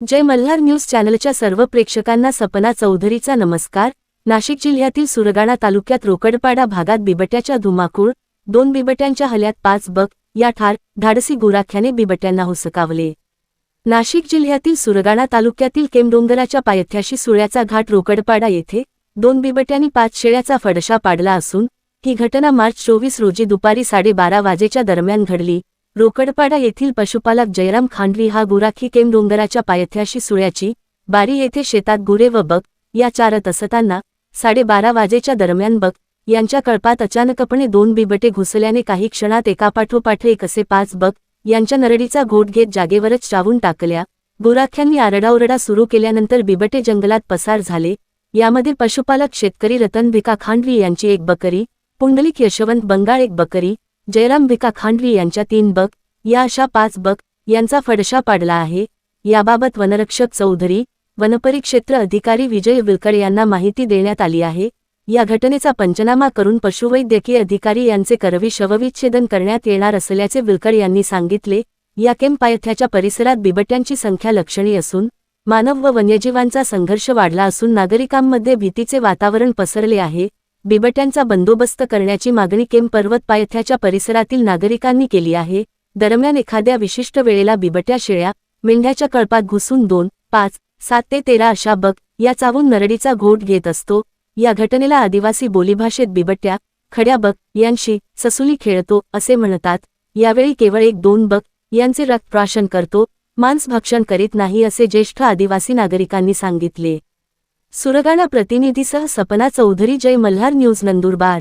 जय Malhar news चॅनलच्या सर्व प्रेक्षकांना सपना चौधरीचा नमस्कार. नाशिक जिल्ह्यातील सुरगाणा तालुक्यात रोकडपाडा भागात बिबट्याच्या धुमाकूळ दोन बिबट्यांच्या हल्ल्यात पाच बक या ठार धाडसी गुराख्याने बिबट्यांना हुसकावले. नाशिक जिल्ह्यातील सुरगाणा तालुक्यातील केमडोंगराच्या पायथ्याशी सुळ्याचा घाट रोकडपाडा येथे दोन बिबट्यांनी पाच शेळ्याचा फडशा पाडला असून ही घटना मार्च चोवीस रोजी दुपारी साडेबारा वाजेच्या दरम्यान घडली. रोकडपाडा येथील पशुपालक जयराम खांडवी हा गुराखी केमडोंगराच्या पायथ्याशी सुळ्याची बारी येथे शेतात गुरे व बक या चारत असताना साडेबारा वाजेच्या दरम्यान बक यांच्या कळपात अचानकपणे दोन बिबटे घुसल्याने काही क्षणात एकापाठोपाठ एक असे पाच बक यांच्या नरडीचा घोट घेत जागेवरच चावून टाकल्या. गुराख्यांनी आरडाओरडा सुरू केल्यानंतर बिबटे जंगलात पसार झाले. यामध्ये पशुपालक शेतकरी रतन भिका खांडवी यांची एक बकरी पुंडलिक यशवंत बंगाळ एक बकरी जयरामभिका खांडवी यांच्या तीन बक या अशा पाच बक यांचा फडशा पाडला आहे. याबाबत वनरक्षक चौधरी वनपरिक्षेत्र अधिकारी विजय विलकर यांना माहिती देण्यात आली आहे. या घटनेचा पंचनामा करून पशुवैद्यकीय अधिकारी यांचे करवी शवविच्छेदन करण्यात येणार असल्याचे विलकर यांनी सांगितले. या केम पायथ्याच्या परिसरात बिबट्यांची संख्या लक्षणीय असून मानव व वन्यजीवांचा संघर्ष वाढला असून नागरिकांमध्ये भीतीचे वातावरण पसरले आहे. बिबट्यांचा बंदोबस्त करण्याची मागणी केम पर्वत पायथ्याच्या परिसरातील नागरिकांनी केली आहे. दरम्यान एखाद्या विशिष्ट वेळेला बिबट्या शेळ्या मेंढ्याच्या कळपात घुसून दोन पाच सात ते तेरा अशा बक या चावून नरडीचा घोट घेत असतो. या घटनेला आदिवासी बोलीभाषेत बिबट्या खड्या बग यांशी ससुली खेळतो असे म्हणतात. यावेळी केवळ एक दोन बक यांचे रक्तप्राशन करतो. मांसभक्षण करीत नाही असे ज्येष्ठ आदिवासी नागरिकांनी सांगितले. सुरगाणा प्रतिनिधीसह सपना चौधरी जय मल्हार न्यूज नंदुरबार.